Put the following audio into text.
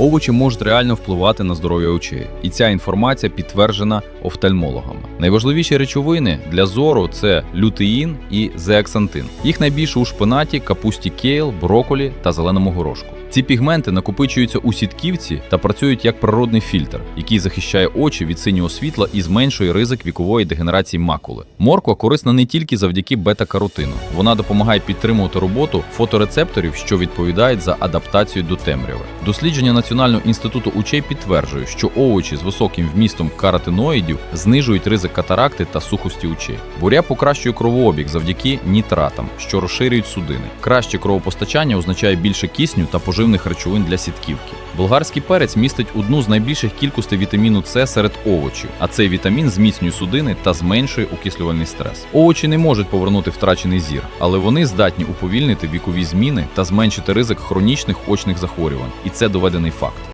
Овочі можуть реально впливати на здоров'я очей, і ця інформація підтверджена офтальмологами. Найважливіші речовини для зору це лютеїн і зеаксантин. Їх найбільше у шпинаті, капусті кейл, броколі та зеленому горошку. Ці пігменти накопичуються у сітківці та працюють як природний фільтр, який захищає очі від синього світла і зменшує ризик вікової дегенерації макули. Морква корисна не тільки завдяки бета-каротину. Вона допомагає підтримувати роботу фоторецепторів, що відповідають за адаптацію до темряви. Дослідження Національного інституту очей підтверджує, що овочі з високим вмістом каротиноїдів знижують ризик катаракти та сухості очей. Буря покращує кровообіг завдяки нітратам, що розширюють судини. Краще кровопостачання означає більше кисню та поживних речовин для сітківки. Болгарський перець містить одну з найбільших кількостей вітаміну С серед овочів, а цей вітамін зміцнює судини та зменшує окислювальний стрес. Овочі не можуть повернути втрачений зір, але вони здатні уповільнити вікові зміни та зменшити ризик хронічних очних захворювань, і це доведений факт.